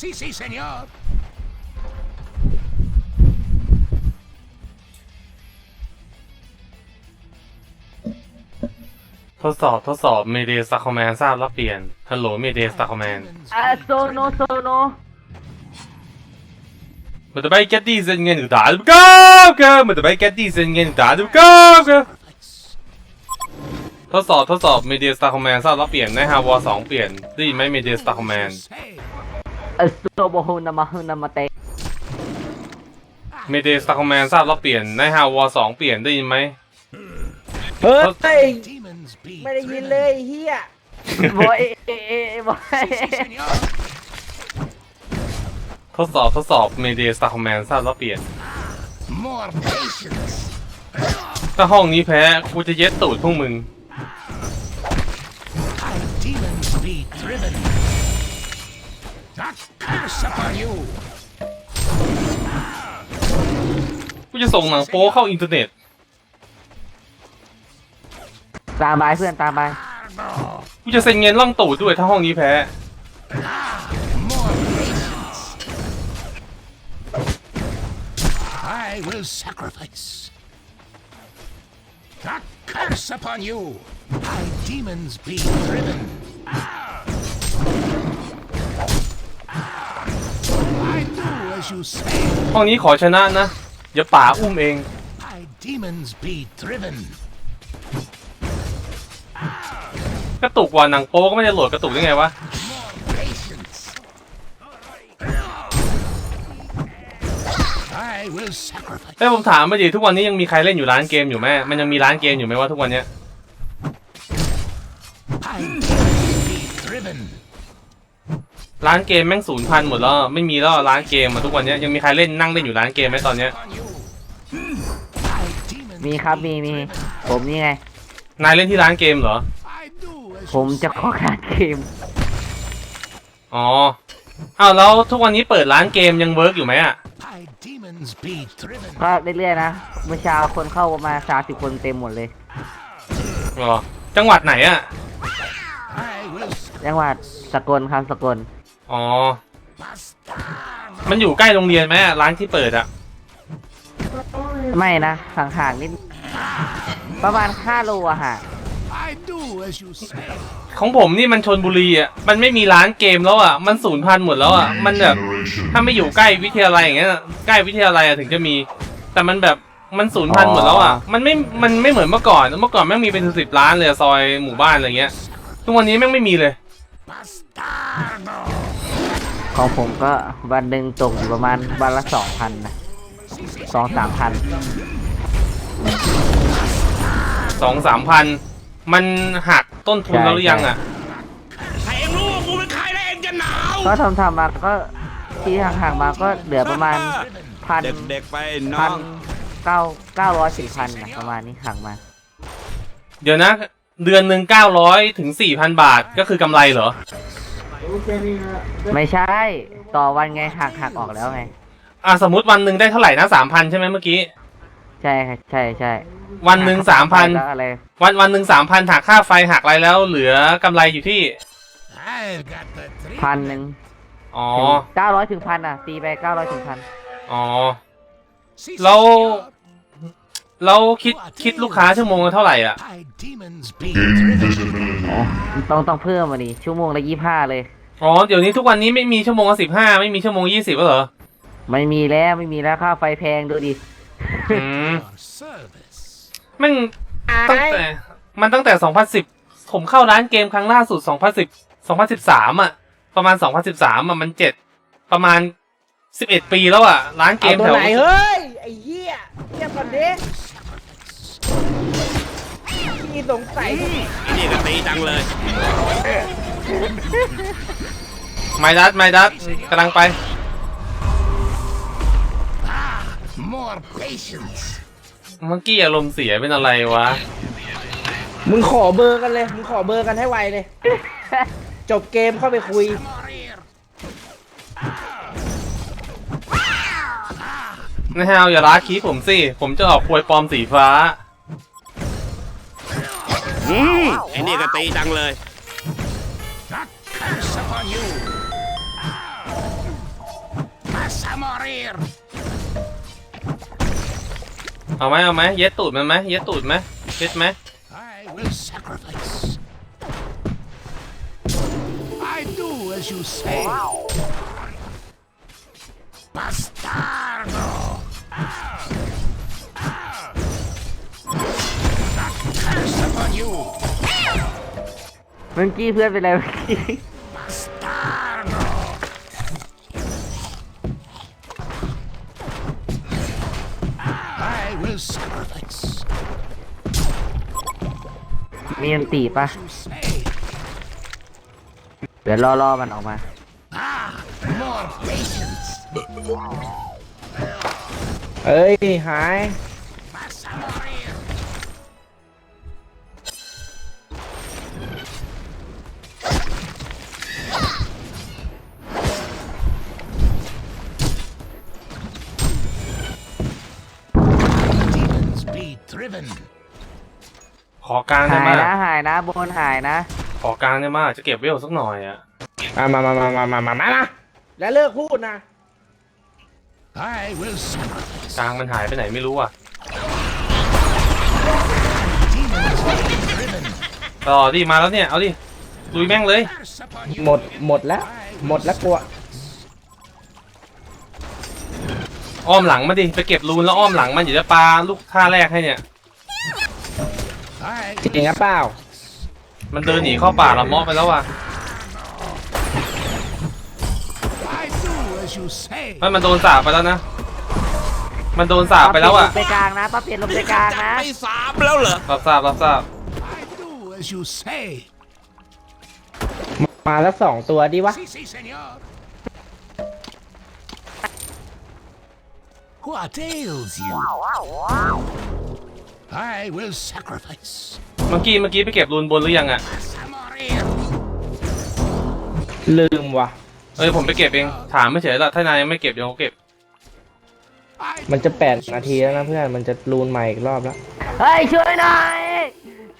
Sí, sí, señor. ทดสอบทดสอบเมเดสตาคอมแมนทราบแล้วเปลี่ยนฮัลโหลเมเดสตาคอมแมนอ่าโซโนโซโนมันจะไป get these เงินด่าดูก้าวกันมันจะไป get these เงินด่าดูก้าวกันทดสอบทดสอบเมเดสตาคอมแมนทราบแล้วเปลี่ยนในฮาวอสองเปลี่ยนได้ยินไหมเมเดสตาคอมแมน Say, อ่าโซโบฮูนามาฮูนามาเตะเมเดสตาคอมแมนทราบแล้วเปลี่ยนในฮาวอสองเปลี่ยนได้ยินไหมเฮ้ย demons be ไม่ได้ยินเลยเฮียบอยเอเอเอบอยทดสอบทดสอบเมเดสตาคอมแมนทราบแล้วเปลี่ยน More patience. ถ้าห้องนี้แพ้กูจะเย็ดตูดพวกมึง Thy demons be driven. The curse upon you. กูจะส่งหนังโป๊เข้าอินเทอร์เน็ต ตามไปเพื่อนตามไปกูจะเซ็นเงินล่องตูดด้วยถ้าห้องนี้แพ้ More patience. I will sacrifice. The curse upon you. Thy demons be driven. I ห้องนี้ขอชนะนะอย่าป่าอุ้มเอง Thy demons be driven. กระตุกว่าหนังโป๊ก็ไม่ได้โหลดกระตุกได้ไงวะ More patience. I will sacrifice. เอ้ยผมถามมาดิทุกวันนี้ยังมีใครเล่นอยู่ร้านเกมอยู่ไหมมันยังมีร้านเกมอยู่ไหมว่าทุกวันเนี้ย Thy demons be driven. ร้านเกมแม่งศูนย์พันหมดแล้วไม่มีแล้วร้านเกมอะทุกวันเนี้ยยังมีใครเล่นนั่งเล่นอยู่ร้านเกมไหมตอนเนี้ย On you. Thy demons มีครับมีมีผมนี่ไง นายเล่นที่ร้านเกมเหรอ I do as ผม you จะขอการเกม อ๋ออ้าวแล้วทุกวันนี้เปิดร้านเกมยังเวิร์กอยู่ไหมอะ Thy demons be driven. ก็เรื่อยๆนะเมื่อเช้าคนเข้ามาสามสิบคนเต็มหมดเลยหรอจังหวัดไหนอะ I will จังหวัดสกลครับสกล อ๋อ bastard. มันอยู่ใกล้โรงเรียนไหมอะร้านที่เปิดอะไม่นะห่างๆนิด ประมาณ5โลอะฮะ I do as you say. ของผมนี่มันชนบุรีอะมันไม่มีร้านเกมแล้วอะมันศูนย์พันหมดแล้วอะมันแบบ ถ้าไม่อยู่ใกล้วิทยาลัยอย่างเงี้ยใกล้วิทยาลัยอะถึงจะมี แต่มันแบบมันศูนย์พันหมดแล้วอะมันไม่มันไม่เหมือนเมื่อก่อนเมื่อก่อนแม่งมีเป็นสิบร้านเลยอะซอยหมู่บ้านอะไรเงี้ยทุกวันนี้แม่งไม่มีเลย Bastardo. ของผมก็วันหนึ่งตกอยู่ประมาณวันละสองพันนะสองสามพันสองสามพันมันหักต้นทุนแล้วหรือยังอะถ้าเองรู้ว่ากูเป็นใครแล้วเองจะหนาวก็ทำทำๆมาก็ที่ห่างๆมาก็เหลือประมาณพันเด็กๆไปน้พัอนงเก้าเก้าร้อยสี่พันนะประมาณนี้ห่างมา เดี๋ยวนะ เดือนหนึ่งเก้าร้อยถึงสี่พันบาทก็คือกำไรเหรอ ไม่ใช่ ต่อวันไงหักหักออกแล้วไง อะสมมติวันหนึ่งได้เท่าไหร่นะสามพันใช่ไหมเมื่อกี้ ใช่ค่ะใช่ใช่วันหนึ่งสามพันแล้วอะไรวันวันหนึ่งสามพันหักค่าไฟหักอะไรแล้วเหลือกำไรอยู่ที่ I've got the three. พันหนึ่งอ๋อเก้าร้อยถึงพันอะ ตีไปเก้าร้อยถึงพันอ๋อ Si, Lo- senor. แล้วคิดคิดลูกค้าชั่วโมงละเท่าไหร่อะ Thy demons be driven. ต้องต้องเพิ่มมาดิชั่วโมงละยี่ห้าเลย อ๋อ เดี๋ยวนี้ทุกวันนี้ไม่มีชั่วโมงละสิบห้าไม่มีชั่วโมงยี่สิบแล้วเหรอ ไม่มีแล้วไม่มีแล้วค่าไฟแพงดูดิ อืม For service. แม่งตั้งแต่มันตั้งแต่สองพันสิบผมเข้าร้านเกมครั้งล่าสุดสองพันสิบสองพันสิบสามอะ ประมาณสองพันสิบสามอะมันเจ็ดประมาณสิบเอ็ดปีแล้วอะ ร้านเกเอามตัวแถวไหนเฮ้ย ไอ้เหี้ยเทียบก่อนดิพี่สงสัยไอ้นี่ก็ตีจังเลย ไมดัสไมดัสกำลังไป More patience. เมื่อกี้อารมณ์เสียเป็นอะไรวะ มึงขอเบอร์กันเลย มึงขอเบอร์กันให้ไวเลย จบเกมเข้าไปคุย More here. นะฮะอย่าล้าคีผมสิ ผมจะออกควยปลอมสีฟ้าอืมไอ้นี่ก็ตีจังเลย morir. เอาไหมเอาไหมเย็ดตูดมันไหมเย็ดตูดไหมเย็ดไหม I will sacrifice. I do as you say. Bastardo! The curse upon you! เมื่อกี้เพื่อนเป็นไรเมื่อกี้ I will sacrifice. มีอันตีปะ You say. เดี๋ยวล่อล่อมันออกมา Ah, more patience. เอ้ย หาย ขอกลางได้หายมากนะหายนะบนหายนะ ขอกลางได้มากจะเก็บเวลสักหน่อยอะมามามามามามามามาแล้วเลิกพูดนะ I will sacrifice. กลางมันหายไปไหนไม่รู้อะ Demons be driven. ต่อดิมาแล้วเนี่ย เอาดิลุยแม่งเลย Curse upon you. หมดหมดแล้ว หมดแล้วกลัวอ้อมหลังมาดิไปเก็บรูนแล้วอ้อมหลังมันเดี๋ยวจะปาลูกท่าแรกให้เนี่ย I จริงหรือเปล่ามันเดินหนีเข้าป่าละเมาะไปแล้วอะ I do as you say. ไม่มันโดนสาบไปแล้วนะ มันโดนสาบไปแล้วอะป้าเปลี่ยนลงไปกลางนะป้าเปลี่ยนลงไปกลางนะไปสามแล้วเหรอรับทราบรับทราบ I do as you say. มาแล้วสองตัวดิวะ Si, si, senor. What ails you? I will sacrifice. เมื่อกี้เมื่อกี้ไปเก็บรูนบนหรือยังอะ Vas a morir. ลืมว่ะ เอ้ยผมไปเก็บเอง ถามไม่เฉยละถ้านายยังไม่เก็บเดี๋ยวผมเก็บ I มันจะแปดนาทีแล้วนะเพื่อน มันจะรูนใหม่อีกรอบแล้ว เฮ้ยช่วยหน่อย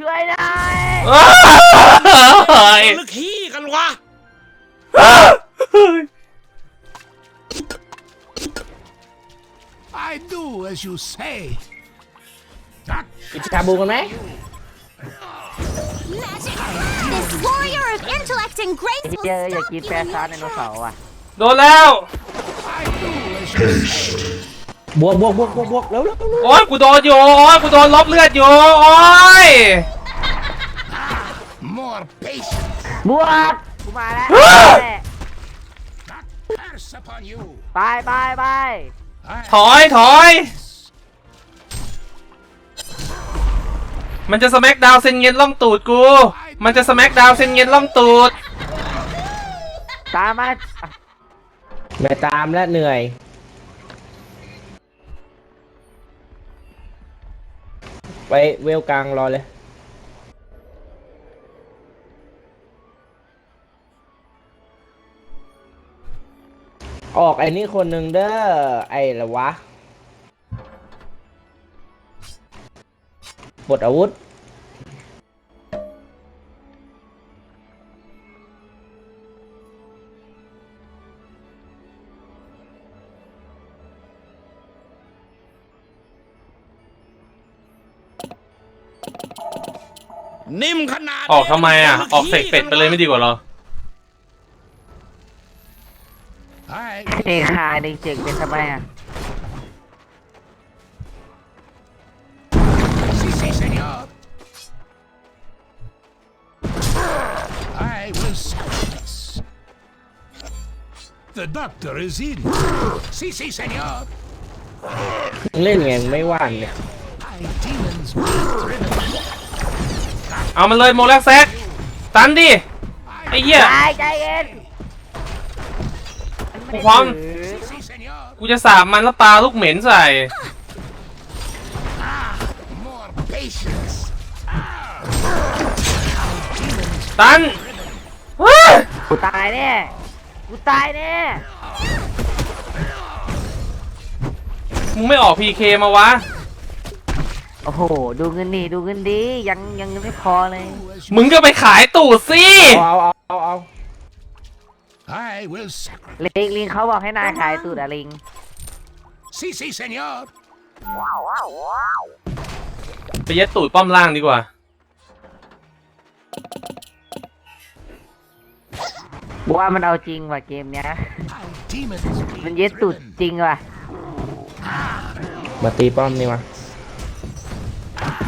ช่วยหน่อยเฮ้ยลึกขี้กันวะ I do as you say. กินชาบูกันไหม Magic! This warrior of intellect and grace เฮ้ย will เจออยาก stop กิน the แฟร์ซาร์ได illusion. โนเสาร์อะโดนแล้ว I do as you say. บวกบวกบวกบวกบวกเร็วเร็วเร็วโอ้ยกูโดนอยู่ โอ้ยกูโดนลบเลือดอยู่ โอ้ย More patience. บวกกูมาแล้ว The curse upon you. ไปไปไป I ถอยถอย มันจะสแม็กดาวเซนเงินล่องตูดกู มันจะสแม็กดาวเซนเงินล่องตูด ตามมาไม่ตามแล้วเหนื่อย ไปเวลกลางรอเลย ออกไอ้นี่คนหนึ่งเด้อไอ้ละวะ ปลดอาวุธ นิ่มขนาดออกทำไมอะ ออกเสกเป็ดไปเลยไม่ดีกว่าเหรอ I เอกหายหนึ่งเจกเป็นทำไมอะ The doctor is in. Si, si, senor. เล่นไงไม่ว่านเนี่ย My demons be driven. เอามันเลยโมแลกแซกตันดิ ไอ้เหี้ย ตายใจเย็นกูพร้อม Si, senor. กูจะสาบมันแล้วปลาลูกเหม็นใส่ More patience. ตันเฮ้ยกูตายแน่ กูตายแน่มึงไม่ออกพีเคมาวะ โอ้โห ดูเงินดีดูเงินดี ยังยังไม่พอเลยมึงก็ไปขายตูดสิเอาเอาเอาเอา I will sacrifice. ลิงลิงเขาบอกให้นายขายตูดอะลิง Si, si, senor. ไปเย็ดตูดป้อมล่างดีกว่า ว่ามันเอาจริงว่ะเกมเนี้ย My demons be มันเย็ดตุด driven. จริงว่ะ มาตีป้อมนี่มา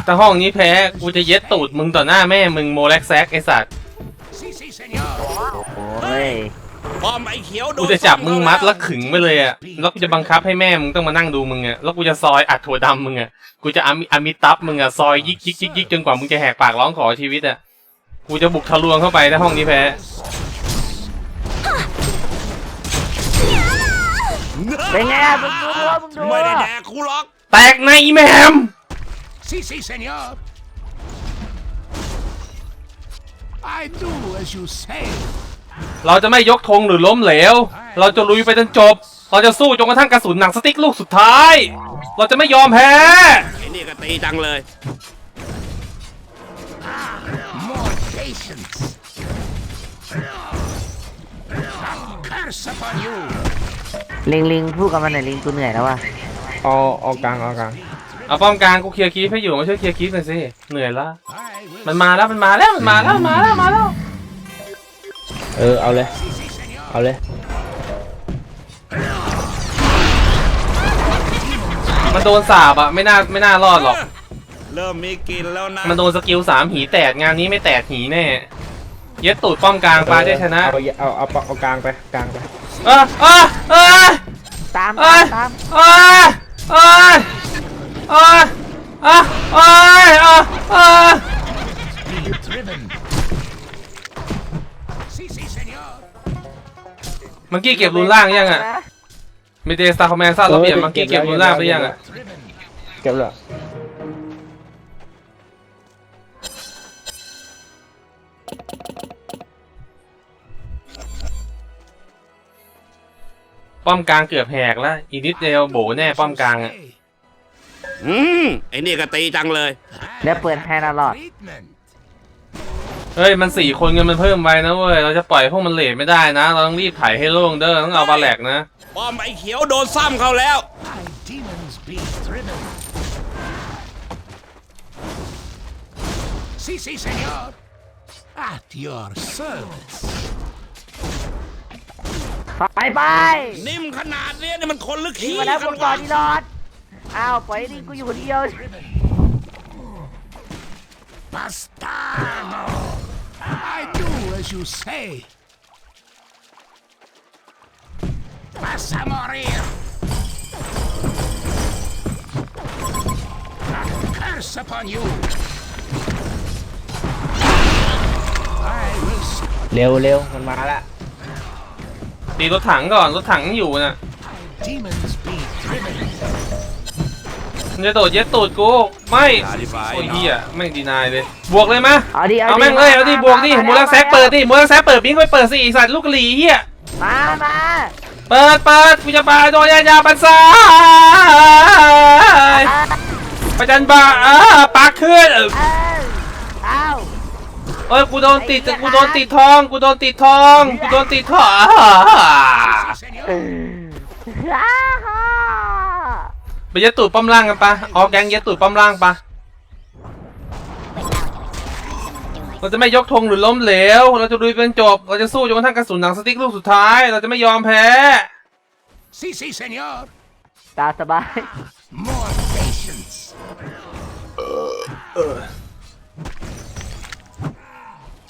ถ้าห้องนี้แพ้กูจะเย็ดตูดมึงต่อหน้าแม่มึงโมเล็กแซกไอสัตว์ Si, si, senor. โอ้ยป้อมไอ้เขียวโดนกูจะจับมึงมัดแล้วซ้ำขึงไปเลยอะแล้วกูจะบังคับให้แม่มึงต้องมานั่งดูมึงอะแล้วกูจะซอยอัดถั่วดำมึงอะกูจะอามิอามิตับมึงอะซอยยิกยิกยิกยิกจนกว่ามึงจะแหกปากร้องขอชีวิตอะกูจะบุกทะลวงเข้าไปถ้าห้องนี้แพ้ เป็นไงอะมึงดูมึงดูไม่ได้แดกกูหรอก แตกในอีแมม Si, si, senor. I do as you say. เราจะไม่ยกธงหรือล้มเหลว เราจะลุยไปจนจบ เราจะสู้จนกระทั่งกระสุนหนังสติ๊กลูกสุดท้าย เราจะไม่ยอมแพ้ไอ้นี่ก็ตีจังเลย More patience. Curse upon you. ลิงลิงพูดกับมันหน่อยลิงกูเหนื่อยแล้วว่ะเอาเอากลางเอากลางเอาป้อมกลางกูเคลียร์คีฟให้อยู่มาช่วยเคลียร์คีฟหน่อยสิเหนื่อยละ I will. มันมาแล้วมันมาแล้วมันมาแล้วมันมาแล้วมาแล้วเออเอาเลย Si, si, senor. เอาเลย มันโดนสาบอะไม่น่าไม่น่ารอดหรอก เริ่มมีกลินแล้วนะมันโดนสกิลสามหีแตกงานนี้ไม่แตกหีแน่เย็ดตูดป้อมกลางปลาได้ชนะ เอาเอาเอาเอาเอากลางไปกลางไป เออเออเออตามเอตามตามเออเออเออเออเออเออ Driven. Si, si, senor. มังกี้เก็บรูนล่างยังอะเมเดสตาคอมแมนซ่าเราเปลี่ยนมังกี้เก็บรูนล่างไปยังอะ Driven. เก็บเลย ป้อมกลางเกือบแหกแล้ว อีกนิดเดียวโบแน่ป้อมกลางอะอืมไอ้นี่ก็ตีจังเลย แล้วเปิดไฮนาลอด Treatment. เฮ้ยมันสี่คนเงินมันเพิ่มไปนะเว้ยเราจะปล่อยพวกมันเลทไม่ได้นะ เราต้องรีบไถให้โล่งเด้อต้องเอาบาแหลกนะ ป้อมไอ้เขียวโดนซ้ำเขาแล้ว My demons be driven. Si, si, senor. At your service. ไปไปนิ่มขนาดเนี้ยนี่มันคนหรือลิงขี้มาแล้วกัมึนงก่อวะนดีรอดอ้าวปล่อยให้ลิงกูอยู่คนเดียว Bastardo. I do as you say. Vas a morir. A curse upon you. I will s- เร็วเร็วมันมาละ ตีรถถังก่อนรถถังอยู่น่ะ My demons be driven. มันจะโดดเย็ดตูดกูไม่โอ้ยเฮียแม่งดีนายเลยบวกเลยมะเอาดิเอาแม่งเลยเอาดิบวกดิมูลักแซกเปิดดิมูลักแซกเปิดบิงไปเปิดสิไอ้สัตว์ลูกกะหรี่เฮียมามาเปิดเปิดกูจะปาโดนยายาปันซ้ายประจันบาอ่าปากขึ้น เอ้ยกูโดนติดกูโดนติดทองกูโดนติดทองกูโดนติดทอง Senor. อ้าฮ่าไปเย็ดตูดป้อมล่างกันปะเอาแกงเย็ดตูดป้อมล่างปะเราจะไม่ยกธงหรือล้มเหลว เราจะลุยเป็นจบ เราจะสู้จนกระทั่งกระสุนหนังสติ๊กลูกสุดท้าย เราจะไม่ยอมแพ้ Si, si, senor. ตามสบาย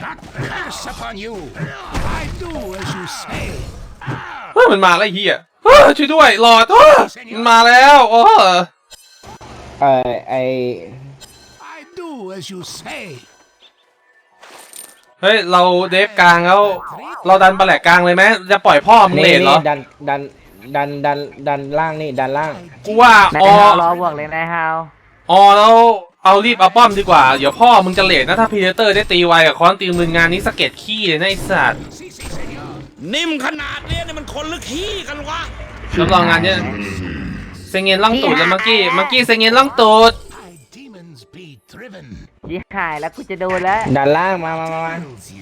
More patience. A curse upon you. I do as you say. เฮ้ยมันมาแล้วไอ้เฮียเฮ้ยช่วยด้วยหลอดเฮ้ยมันมาแล้วโอ้ เออไอ I do as you say. เฮ้ย เราเดฟกลางแล้ว เราดันปลาแหลกกลางเลยไหมจะปล่อยพ่อมึงนี่เลนเหรนี่อ ดันดันดันดันดันล่างนี่ดันล่าง กูว่า นาอ๋ยอฮาวรอบวกเลยนายฮาวอ๋อแล้ว เอารีบเอาป้อมดีกว่า เดี๋ยวพ่อมึงจะเลทนะถ้าพีเตอร์ได้ตีไวกับคอนตีมืองานนี้สะเก็ดขี้เลยนะไอ้สัตว์ Si, si, senor. นิ่มขนาดเนี้ยนี่มันคนหรือขี้กันวะรับรองงานเนี้ยเซงเงินล่องตูดแล้วมังกี้มังกี้เซงเงินล่องตูด My demons be driven. ยี่หายแล้วกูจะโดนแล้วดันล่างมามามามา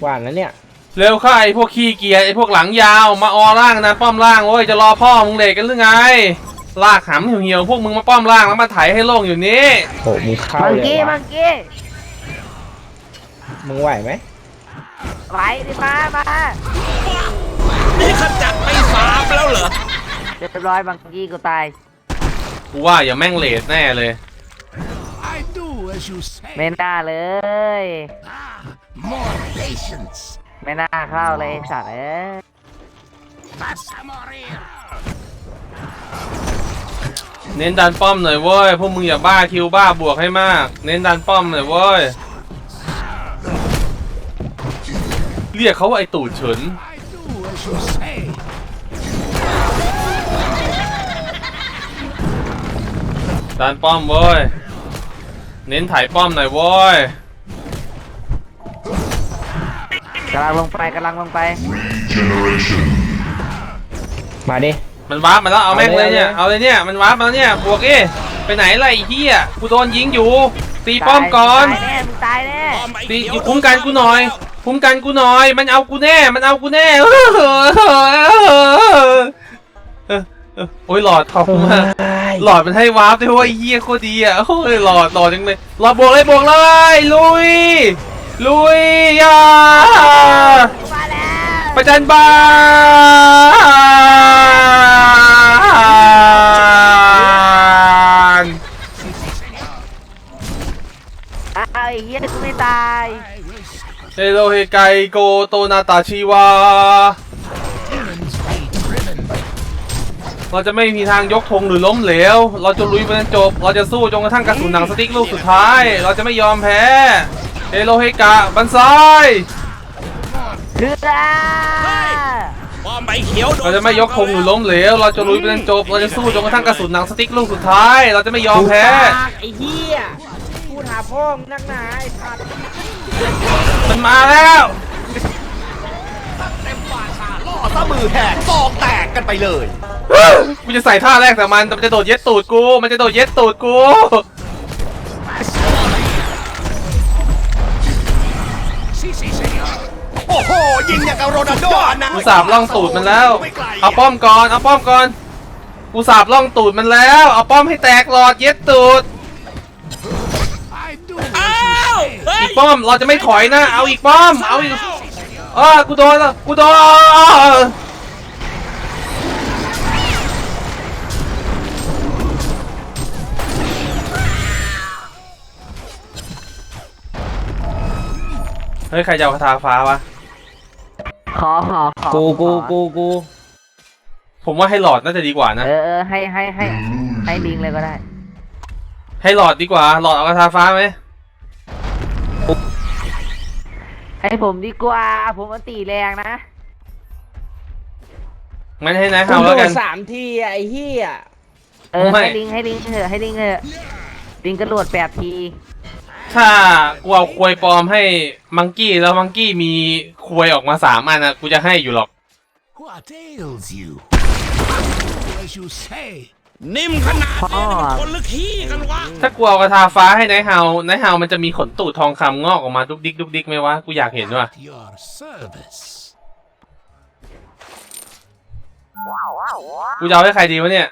หวานแล้วเนี่ยเร็วเข้าไอ้พวกขี้เกียจไอ้พวกหลังยาวมาออล่างนะป้อมล่างโว้ยจะรอพ่อมึงเลทกันหรือไง ลากหำเหี่ยวๆพวกมึงมาป้อมล่างแล้วมาไถให้โล่งอยู่นี่โอ้มึงเข้ามังเลยกี้มัวะงกี้มึงไหวไหมไหวดิมามานี่ขจัดไปสามแล้วเหรอ เรียบร้อยมังกี้กูตายกูว่าอย่าแม่งเลดแน่เลย I do as you say. ไม่น่าเลย Ah, more patience. ไม่น่าเข้าเลยไอ้สัตว์เอ้ย Vas a morir. เน้นดันป้อมหน่อยเว้ย พวกมึงอย่าบ้าคิวบ้าบวกให้มาก เน้นดันป้อมหน่อยเว้ย เรียกเขาว่าไอตูดเฉิน I do as you say. ดันป้อมเว้ย เน้นถ่ายป้อมหน่อยเว้ยกำลังลงไปกำลังลงไป มาดิ มันวาร์ปมาแล้วเอาแม่งเลยเนี่ยเอาเอาเลยเลยเนี่ยมันวาร์ปมาแล้วเนี่ยบวกเอ้ไปไหนล่ะไอ้เหี้ยกูโดนยิงอยู่ตีป้อมก่อนตายแน่มึงตายแน่ป้อมไอ้ตีเขียวอยู่คุ้มกันกูหน่อย คุ้มกันกูหน่อย มันเอากูแน่ มันเอากูแน่เออเออเออเออโอ้ยหลอดขอบคุณมากหลอดมันให้วาร์ปด้วยว่าไอ้เหี้ยโคตรดีอะโอ้ยหลอดหลอดจังเลยหลอดบวกเลยบวกเลยลุยลุยอย่ามาแล้วประจันบาน อ้าวไอ้เหี้ยกูไม่ตายเฮโรเฮไกโกโตนาตาชิวา Demons be driven. เราจะไม่มีทางยกธงหรือล้มเหลว เราจะลุยไปจนจบ เราจะสู้จนกระทั่งกระสุนหนังสติ๊กลูกสุดท้าย เราจะไม่ยอมแพ้เฮโรเฮกะบันไซายเรือ ป้อมไอ้เขียวโดนเราจะไม่ยกธงหรือล้มเหลว เราจะลุยไปจนจบ เราจะสู้จนกระทั่งกระสุนหนังสติ๊กลูกสุดท้าย เราจะไม่ยอมแพ้ปากไอ้เหี้ยพูดหาพ่อมึงนักหนาไอ้สัตว์มันมาแล้วล่อซะมือแหกซองแตกกันไปเลย กูจะใส่ท่าแรกแต่มันแต่มันจะโดดเย็ดตูดกู มันจะโดดเย็ดตูดกู โอ้โหยิงอย่างกับโรนัลโดนะกูสาบล่องตูดมันแล้วไม่ไกลเอาป้อมก่อนเอาป้อมก่อนกูสาบล่องตูดมันแล้ว เอาป้อมให้แตกหลอดเย็ดตูด I do อ้า as ว you say. เฮ้ยอีกป้อมเราจะไม่ถอยนะ เอาอีกป้อมเอาอีกอ้ากูโดนแล้วกูโดนเฮ้ยใครจะเอาคาถาฟ้าวะ ขอขอขอกูกูขอกูกูผมว่าให้หลอดน่าจะดีกว่านะ เออเออให้ให้ให้ให้ลิงเลยก็ได้ ให้หลอดดีกว่า หลอดเอาคาถาฟ้าไหมให้ผมดีกว่า ผมมันตีแรงนะงั้นให้นายกูเฮาโดแล้วกัดนสามทีอะไอ้เหี้ย เออไม่ ให้ลิงให้ลิงเถอะให้ลิงเถอะลิงกระโดดแปดที ถ้ากูเอาควยปลอมให้มังกี้แล้วมังกี้มีควยออกมาสามอันนะกูจะให้อยู่หรอก What ails you? As you say. นิ่มขนาดนี้นี่มันคนหรือขี้กันวะถ้ากูเอากระทาฟ้าให้นายเฮานายเฮามันจะมีขนตูดทองคำงอกออกมาดุกดิกดุกดิกไหมวะกูอยากเห็นว่ะ At your service. กูจะเอาให้ใครดีวะเนี่ย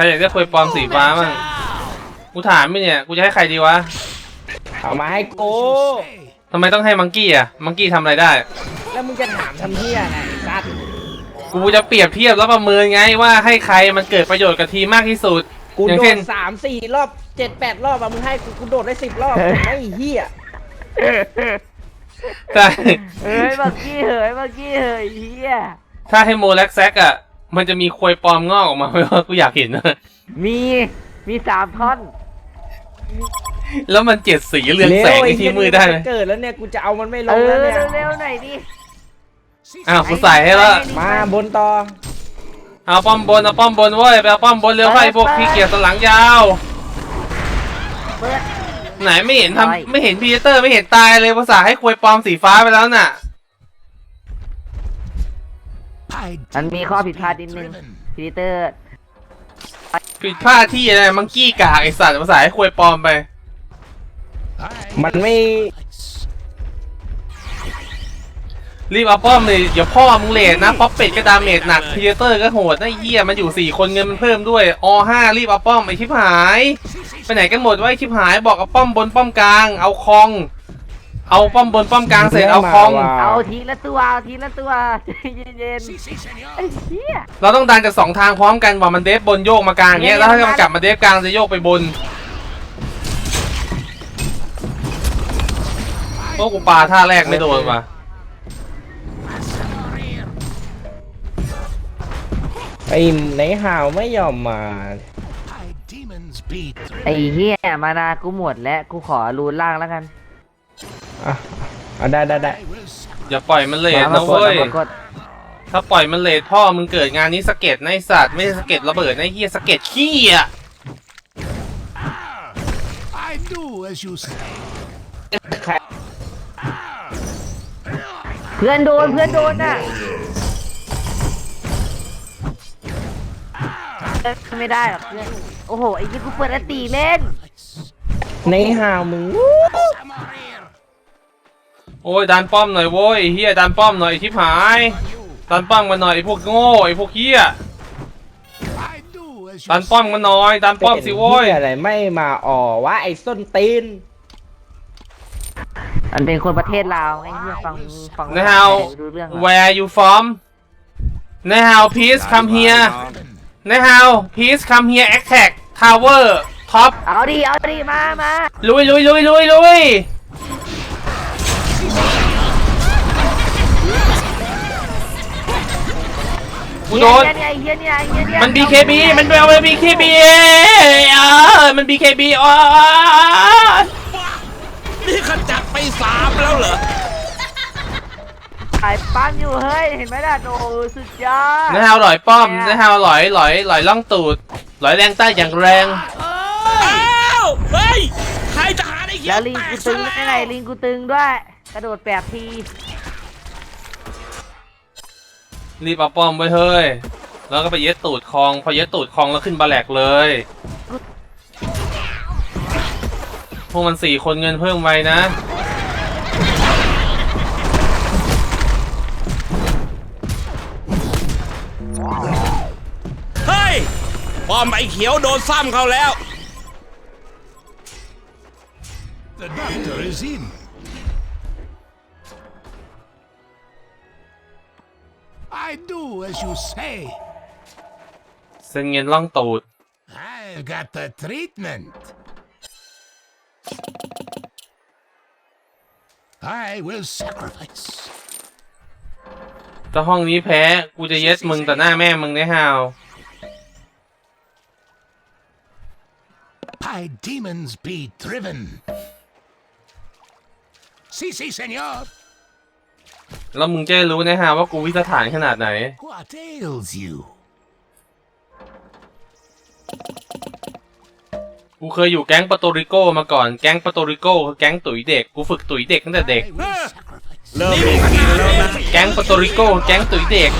ครอยากได้ควยปลอมสีฟ้ามั่งกูถามไม่เนี่ย กูจะให้ใครดีวะเอามาให้กู Say. ทำไมต้องให้มังกี้อะ มังกี้ทำอะไรได้ แล้วมึงจะถามทำเหี้ยไงไอ้สัตว์กูจะเปรียบเทียบแล้วประเมินไงว่าให้ใครมันเกิดประโยชน์กับทีมมากที่สุด กูอย่างโดเช่ดนสามสี่รอบเจ็ดแปดรอบอะมึงให้กูกูโดดได้สิบรอบไอ้เหี้ยใช่เฮ้ยเมื่อกี้เฮ้ยเมื่อกี้เฮ้ยเฮียถ้าให้โมแล็กแซกอะ มันจะมีควยปลอมงอกออกมาไหมวะกูอยากเห็นนะมีมีสามท่อนแล้วมันเจ็ดสีเรืองแสงในที่มือได้ไหมเเกิดแล้วเนี่ยกูจะเอามันไม่ลเองอแล้วเนี่ยเร็วๆหน่อยดิ Sí, อ้าวกูใส่ให้แล้วมาบนต่อเอาป้อมบนเอาป้อมบนเว้ยไปเอาป้อมบนเร็วไปพวกพี่เกียร์สนหลังยาวเปิดไหนไม่เห็นไปทำไม่เห็นพีเตอร์ไม่เห็นตายเลยภาษาห์ให้ควยปลอมสีฟ้าไปแล้วน่ะ I มันมี do ข้อ as ผิดพลาด be นิดนึง driven. พีเตอร์ ผิดพลาดที่อะไรมังกี้กากไอสัตว์ภาษาห์ให้ควยปลอมไป I มันไม่ lights. รีบเอาป้อมเลยเดี๋ยวพ่อมึงเลทนะป๊อปเป็ดก็ดาเมจหนักพีเตอร์ก็โหดนะไอ้เหี้ยมันอยู่สี่คนเงินมันเพิ่มด้วยอห้ารีบเอาป้อมไอชิบหาย ไปไหนกันหมดวะไอชิบหายบอกเอาป้อมบนป้อมกลาง เอาคอง เอาป้อมบนป้อมกลางเสร็จเอาคองเอาทีละตัวเอาทีละตัวใจเย็น Sí, sí, ๆ señor. ไอ้เหี้ยเราต้องดันจากสองทางพร้อมกันว่ามันเดฟบนโยกมากลางอย่างเงี้ยแล้วถ้ามันกลับมาเดฟกลางจะโยกไปบนโอ้กูปาท่าแรกไม่โดนว่ะไอ้ไหนห่าวไม่ยอมมา My demons be ไอ้ driven. เหี้ยมานากูหมดแล้วกูขอรูนล่างแล้วกัน อะเอาได้ได้ได้ I will sacrifice. อย่าปล่อยมันเลทมานะกดเว้ย มากดถ้าปล่อยมันเลทพ่อมึงเกิดงานนี้สะเก็ดในะไอ้สัตว์ไม่ใช่สะเก็ดระเบิดในะไอ้เฮียสะเก็ดขี้อะ I do as you say. เพื่อนโดนเพื่อนโดนน่ะเอ้ยไม่ได้หรอกเพื่อนโอ้โหไอ้ยี่กูเปิดอันตีเล่นในห่าวมึง Samarir. โอ้ยดันป้อมหน่อยโว้ยไอ้เฮียดันป้อมหน่อยไอ้ชิบหายดันป้อมมาหน่อยไอ้พวกโง่ไอ้พวกเฮีย I do as you ดันป้อมกันหน่อยดันป้อมสิโว้ยเป็นเหี้อะไรไม่มาอ่อวะไอ้ส้นตีนมันเป็นคนประเทศลาวไอ้เหี้ยฟังฟังนะฮาวดูเรื่องหรอ where you from นะฮาว please come here นะฮาว please come here attack tower top เอาดิเอาดิมามาลุยลุยลุยลุยลุย กูโดนเหี้ยเนี่ยไอ้เหี้ยเนี่ยไอ้เหี้ยเนี่ยมัน BKB มันเป็นมัน BKB เออมัน BKB อ๋อนี่ขจัดไปสามแล้วเหรอไอ้ปั๊มอยู่เฮ้ยเห็นไหมล่ะโอ้สุดยอดนะฮาวหลอยป้อมนะฮาวหลอยหลอยหลอยล่องตูดหลอยแรงใต้อย่างแรง อ้าว เฮ้ย ใครจะหาได้เขียแล้วลิงกูตึงได้ไงลิงกูตึงด้วย กระโดดแปดที รีบเอาป้อมไว้เฮ้ย แล้วก็ไปเย็ดตูดคลอง พอเย็ดตูดคลองแล้วขึ้นบาแหลกเลย พวกมันสี่คนเงินเพิ่มไว้นะ เฮ้ยป้อมไอ้เขียวโดนซ้ำเขาแล้ว The doctor is in. I do as you say. เซ็นเงินล่องตูด I've got the treatment. I will sacrifice. ถ้าห้องนี้แพ้ กูจะเย็ดมึงต่อหน้าแม่มึงนะฮาว My demons be driven. Si, si, senor. แล้วมึงจะได้รู้นะฮะว่ากูวิสถานขนาดไหน What ails you? กูเคยอยู่แก๊งปาโตริโกมาก่อน แก๊งปาโตริโกคือแก๊งตุ๋ยเด็ก กูฝึกตุ๋ยเด็กตั้งแต่เด็ก I will sacrifice. เริ่มมีขนาดแล้วนะแก๊งปาโตริโกคือแก๊งตุ๋ยเด็ก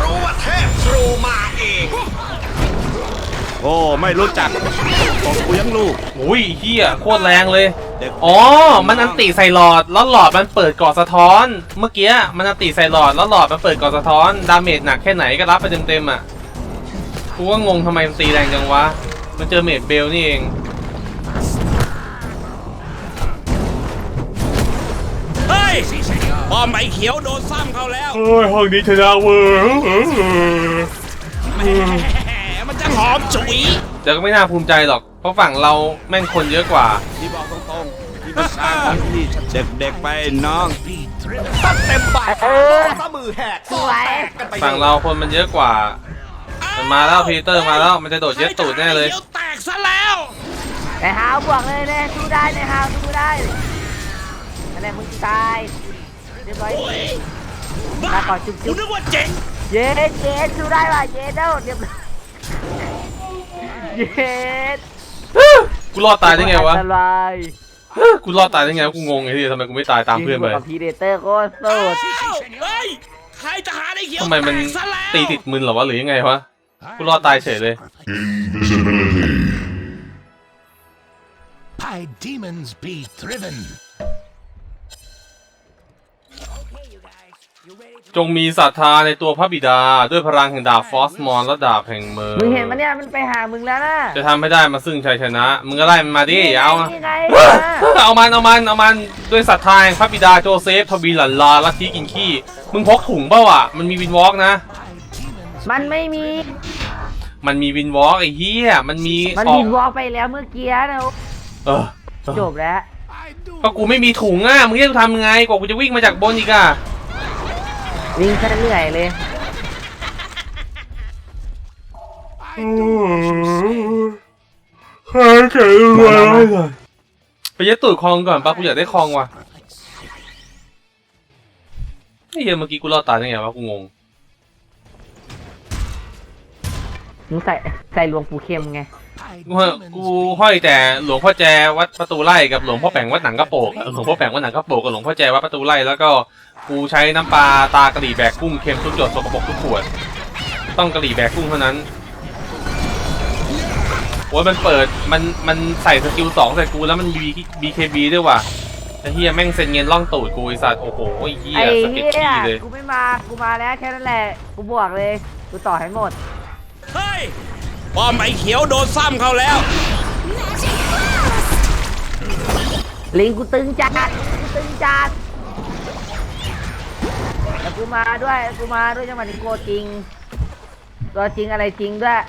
รู้ว่าเทพทรูมาเอง โอ้ไม่รู้จักผมกูยังลูก อุ้ยเฮียโคตรแรงเลย เด็กอ๋อ มันอันติใส่หลอด แล้วหลอดมันเปิดก่อสะท้อน เมื่อกี้มันอันติใส่หลอด แล้วหลอดมันเปิดก่อสะท้อน ดาเมจหนักแค่ไหนก็รับไปเต็มๆอะ กูก็งงทำไมมันตีแรงจังวะ มันเจอเมจเบลนี่เอง เฮ้ยป้อมไอ้เขียวโดนซ้ำเขาแล้ว เฮ้ยห้องนี้ชนะเวอร์แหมมัน จะหอมฉุยแต่ก็ไม่น่าภูมิใจหรอก เพราะฝั่งเราแม่งคนเยอะกว่า ที่บอกตรงๆที่ประชาชนที่เด็กๆไปน้อง Be driven. ตัดเต็มปากเออซะมือแหกสวยแตกกันไปเลยฝั่งเราคนมันเยอะกว่า มันมาแล้วพีเตอร์มาแล้วมันจะโดดเย็ดตูดแน่เลยใครจะหาไอ้เขียวแตกซะแล้วในฮาวบวกเลยเลยสู้ได้ในฮาวสู้ได้อะไรมึงตายเรียบร้อยบ้าลาก่อนจุ๊บกูจุ๊บนึกว่าเจ๋งเย็ดเย็ดสู้ได้ป่ะเย็ดเด้าเรียบร้อย เย็ดกูรอดตายได้ไงวะ อันตรายกูรอดตายได้ไงวะกูงงไอ้ที่ทำไมกูไม่ตายตามเพื่อนไปยิงกับพีเดเตอร์โคตรโสอ้าดวเฮ้ยใครจะหาไอ้เขียวทำไมมันแตกซะแล้วตีติดมึนเหรอวะหรือยังไงวะ I กูรอดตายเฉยเลย Invisibility. My demons be driven. จงมีศรัทธาในตัวพระบิดาด้วยพลังแห่งดาบฟอสมอนและดาบแห่งเมอร์มึงเห็นมันเนี่ยมันไปหามึงแล้วนะจะทำให้ได้มาซึ่งชัยชนะ มึงก็ไล่มันมาดิเอามานี่ไงเอามันเอามันเอามันด้วยศรัทธาแห่งพระบิดาโจเซฟทวีหลันลาลัทธิกินขี้มึงพกถุงเปล่าอะมันมีวินวอล์กนะ มันไม่มี มันมีวินวอล์กไอ้เหี้ยมันมีมันออบิกนวอล์กไปแล้วเมื่อกี้นะเออจบแล้วก็กูไม่มีถุงอะมึงจะทำยังไงกว่ากูจะวิ่งมาจากบนอีกอะ วิ่งซะเหนื่อยเลยไปยัดตูดคลองก่อนปะกูอยากได้คลองว่ะไอ้เหี้ยเมื่อกี้กูรอดตายได้ไงวะกูงงมึงใส่ใส่หลวงปู่เข็มไง กูห้อยกูห้อยแต่หลวงพ่อแจวัดประตูไร่กับหลวงพ่อแปงวัดหนังกระโปกหลวงพ่อแปงวัดหนังกระโปกกับหลวงพ่อแจวัดประตูไร่แล้วก็ กูใช้น้ำปลาตากะหรี่แบกกุ้งเค็มทุกหยดสกปรกทุกขวด ต้องกะหรี่แบกกุ้งเท่านั้นโอ้ยมันเปิดมันมันใส่สกิลสองใส่กูแล้วมันมี BKB ด้วยว่ะไอ้เฮียแม่งเซ็นเงินล่องตูดกูไอ้สัตว์โอ้โหไอ้เฮียไอ้สเก็เหี้ตขี้ยเลย กูไม่มา กูมาแล้วแค่นั้นแหละ กูบวกเลย กูต่อให้หมด เฮ้ยป้อมไอ้เขียวโดนซ้ำเขาแล้ว ลิงกูตึงจัดกูตึงจัดแล้ว กูมาด้วยกูมาด้วยจังหวะนี้โกจริง ตัวจริงอะไรจริงด้วย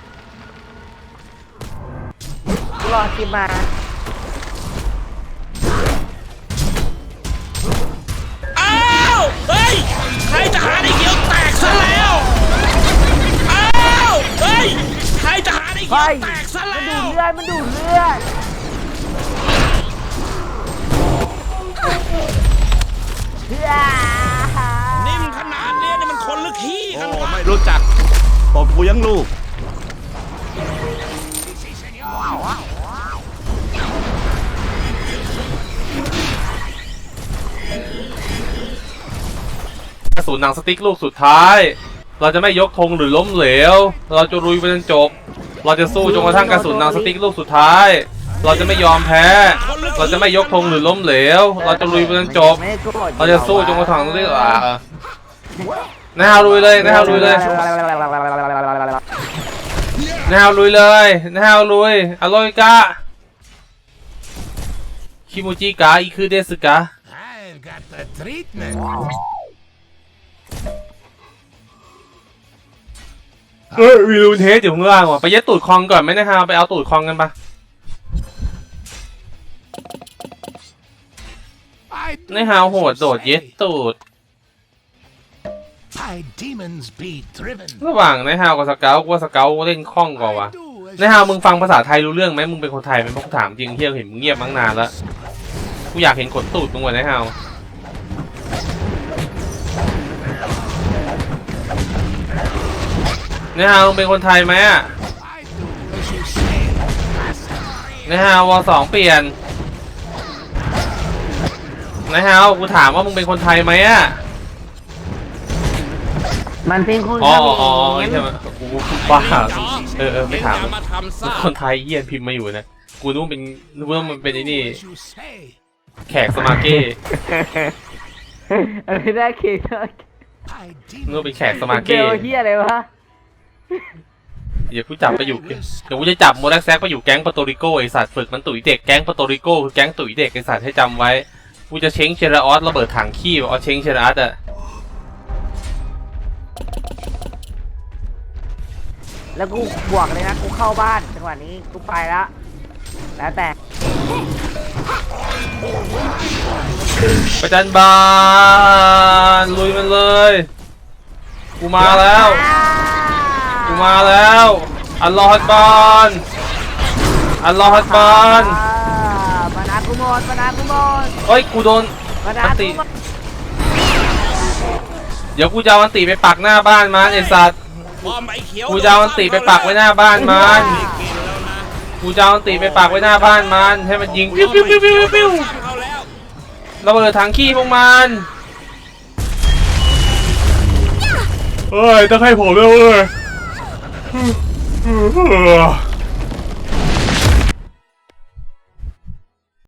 กูรอจิมมาอ้าวเฮ้ยใครจะหาไอ้เขียวแตกซะแล้วอ้าวเฮ้ยใครจะหาไอ้เขียเฮ้วยแตกซะมันแล้ดูว ดเลือดมันดูดเลือดเฮ้ย คนหรือขี้กันวะไม่รู้จักตบกูยังลูก กระสุนหนังสติ๊กลูกสุดท้าย เราจะไม่ยกธงหรือล้มเหลว เราจะลุยไปจนจบ เราจะสู้จนกระทั่งกระสุนหนังสติ๊กลูกสุดท้าย เราจะไม่ยอมแพ้ เราจะไม่ยกธงหรือล้มเหลว เราจะลุยไปจนจบไม่โกรธเราจะสู้จนกระทั่งเรียกอ่า นะฮาวลุยเลยนะฮาวลุยเลยนะฮาวลุยเลยนะฮาวลุยอร่อยกะคิมูจิกะอีคือเดสกะ I've got the treatment. เฮ้ยวีลูนเทสอยู่ข้างล่างว่ะไปเย็ดตูดคลองก่อนไหมนะฮาวไปเอาตูดคลองกันปะ I นะฮาวโหดโดดเย็ดตูด ระหว่างนะฮาวกับสเกลกูว่าสเกลเล่นคล่องกว่าวะ Do as นฮาวมึงฟังภาษาไทยรู้เรื่องไหมมึงเป็นคนไทยไหมพราะกูถามจริงเที่ยวเห็นมึงเงียบมั้งนานแล้วกูอยากเห็นขนตูดมึงว่ะนะฮาวนะฮาวมึงเป็นคนไทยไหมอะ I do as you say. นฮาววอสองเปลี่ยนนะฮาวกูถามว่ามึงเป็นคนไทยไหมอะ มันเป็นคนอ๋อเขมอ๋อรใช่ไหมกูบ้าเออเออไม่ถามเอ็งอย่ามาทำซ่าคนไทยเยี่ยนพิมพ์มาอยู่นะ กูนึกว่าเป็นนึกว่ามันเป็นไอ้นี่ As you say. แขกสมาเก้อะไรได้เคเ My นึกว่าเป็น demons แขกสมาเบเก้ลเฮียอะไรวะเดี๋ยวกูจับไปอยู่เดี๋ยวกูจะจับโมดักแซกไปอยู่แก๊งปาโตริโกไอสัตว์ฝึกมันตุ๋ยเด็กแก๊งปาโตริโกคือแก๊งตุ๋ยเด็กไอสัตว์ให้จำไว้ กูจะเช้งเชราออสระเบิดถังขี้เอาเช้งเชราออสอะ แล้วกูบวกเลยนะกูเข้าบ้านจังหวะนี้กูไปละแล้วแต่ประจันบานลุยมันเลย กูมาแล้ว กูมาแล้ว อัลลอฮฺบานอัลลอฮฺบานอ่ามานากุโมนมานากุโมนเฮ้ยกูโดนมานาอันกุติโมนเดี๋ยวกูจะเอาอันติไปปักหน้าบ้านมันไอสัตว์ ป้อมไอ้เขียวกูจะเอาอันติไปปักไว้หน้าบ้านมันไม่กินแล้วนะกูจะเอาอันติไปปักไว้หน้าบ้านมันให้มันยิงปิ้วปิ้วปิ้วปิ้วปิ้วซ้ำเขาแล้วระเบิดถังขี้พวกมันเฮ้ยต้องให้ผมด้วยเว้ย